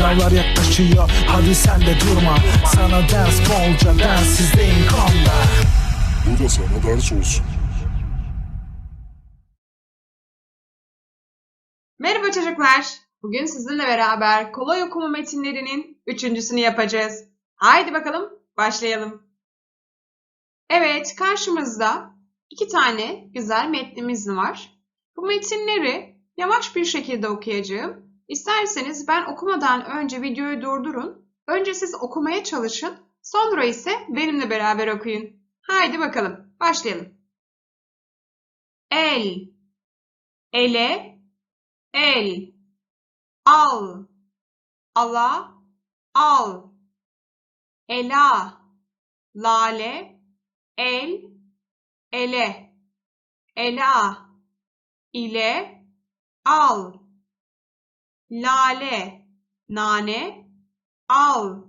Sınavlar yaklaşıyor hadi sen de durma Sana ders bolca densizdeyim konuda Bu da sana ders olsun. Merhaba çocuklar. Bugün sizinle beraber kolay okuma metinlerinin üçüncüsünü yapacağız. Haydi bakalım başlayalım. Evet karşımızda iki tane güzel metnimiz var. Bu metinleri yavaş bir şekilde okuyacağım. İsterseniz ben okumadan önce videoyu durdurun. Önce siz okumaya çalışın. Sonra ise benimle beraber okuyun. Haydi bakalım başlayalım. El, ele, el, al, ala, al, ela, lale, el, ele, ela, ile, al, lale, nane, al,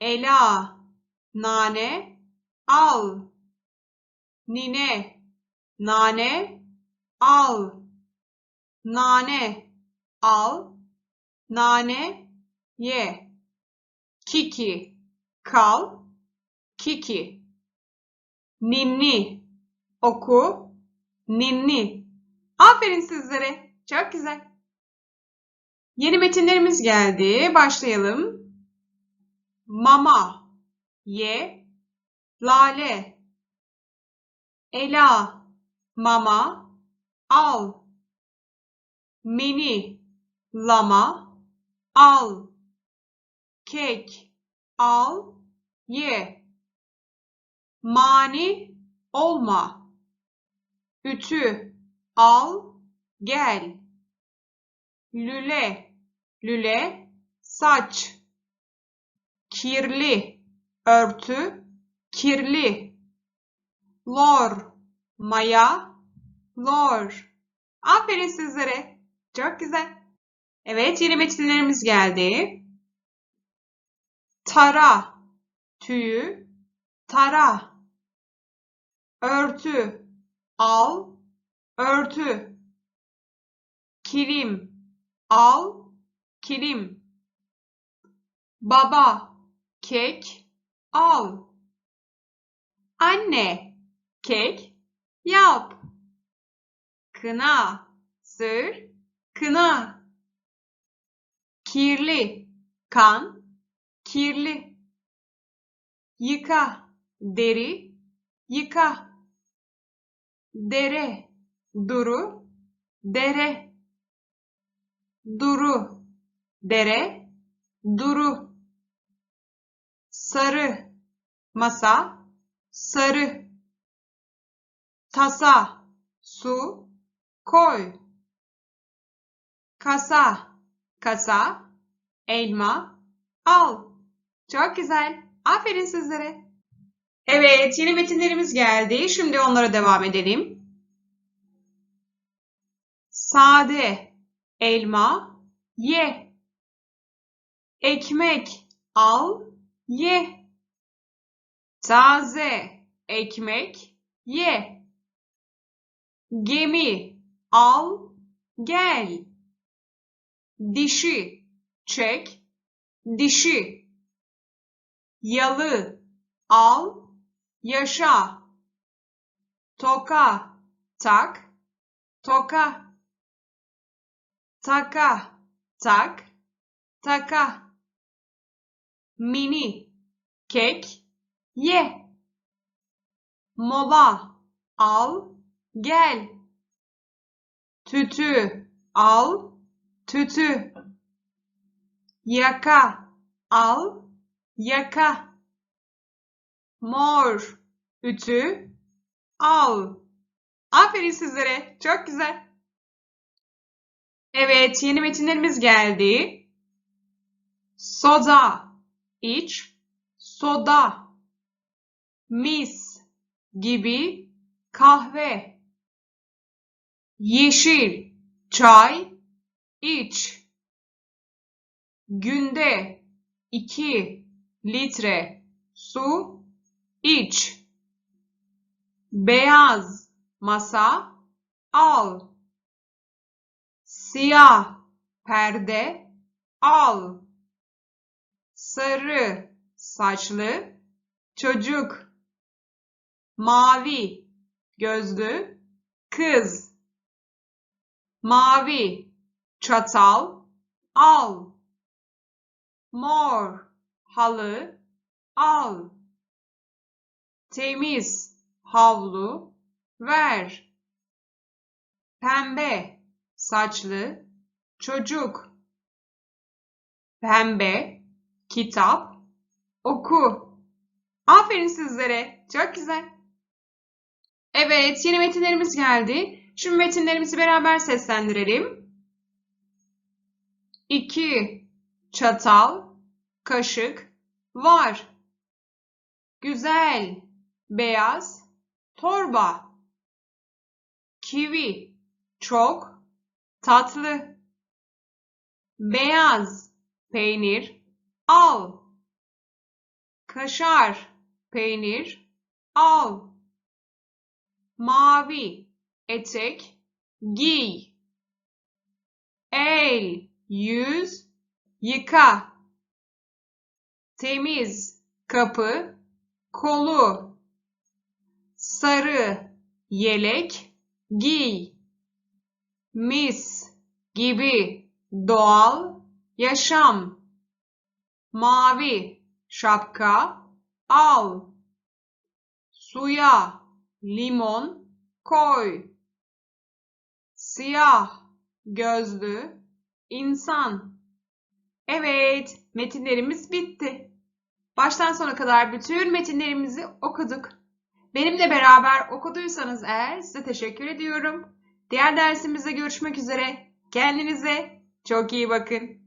ela, nane, al, nine, nane, al, nane, al, nane, ye, kiki, kal, kiki, ninni, oku, ninni. Aferin sizlere. Çok güzel. Yeni metinlerimiz geldi. Başlayalım. Mama, ye, lale, ela, mama, al, mini, lama, al, kek, al, ye, mani, olma, ütü, al, gel, lüle, lüle, saç, kirli, örtü, kirli, lor, maya, lor. Aferin sizlere. Çok güzel. Evet, yeni metinlerimiz geldi. Tara, tüyü, tara. Örtü, al, örtü. Kilim, al, kilim. Baba, kek, al. Anne, kek, yap. Kına, sür, kına. Kirli, kan, kirli. Yıka, deri, yıka. Dere, duru, dere. Duru, dere, duru. Sarı, masa, sarı. Tasa, su, koy. Kasa, kasa, elma, al. Çok güzel. Aferin sizlere. Evet, yeni metinlerimiz geldi. Şimdi onlara devam edelim. Sade, elma, ye. Ekmek, al, ye. Taze, ekmek, ye. Gemi, al, gel. Dişi, çek, dişi. Yalı, al, yaşa. Toka, tak, toka. Taka, tak, taka. Mini, kek, ye. Mola, al, gel. Tütü, al, tütü. Yaka, al, yaka. Mor, ütü, al. Aferin sizlere. Çok güzel. Evet, yeni metinlerimiz geldi. Soda, iç, soda. Mis, gibi, kahve. Yeşil, çay, iç. Günde iki litre su iç. Beyaz masa al. Siyah perde al. Sarı saçlı çocuk. Mavi gözlü kız. Mavi çatal al. Mor halı al. Temiz havlu ver. Pembe saçlı çocuk. Pembe kitap oku. Aferin sizlere. Çok güzel. Evet, yeni metinlerimiz geldi. Şimdi metinlerimizi beraber seslendirelim. 2 çatal, kaşık var. Güzel, beyaz, torba. Kivi, çok, tatlı. Beyaz, peynir, al. Kaşar, peynir, al. Mavi, etek, giy. El, yüz, yıka. Temiz, kapı, kolu. Sarı, yelek, giy. Mis gibi doğal yaşam. Mavi şapka al. Suya limon koy. Siyah gözlü insan. Evet, metinlerimiz bitti. Baştan sona kadar bütün metinlerimizi okuduk. Benimle beraber okuduysanız eğer size teşekkür ediyorum. Diğer dersimizde görüşmek üzere. Kendinize çok iyi bakın.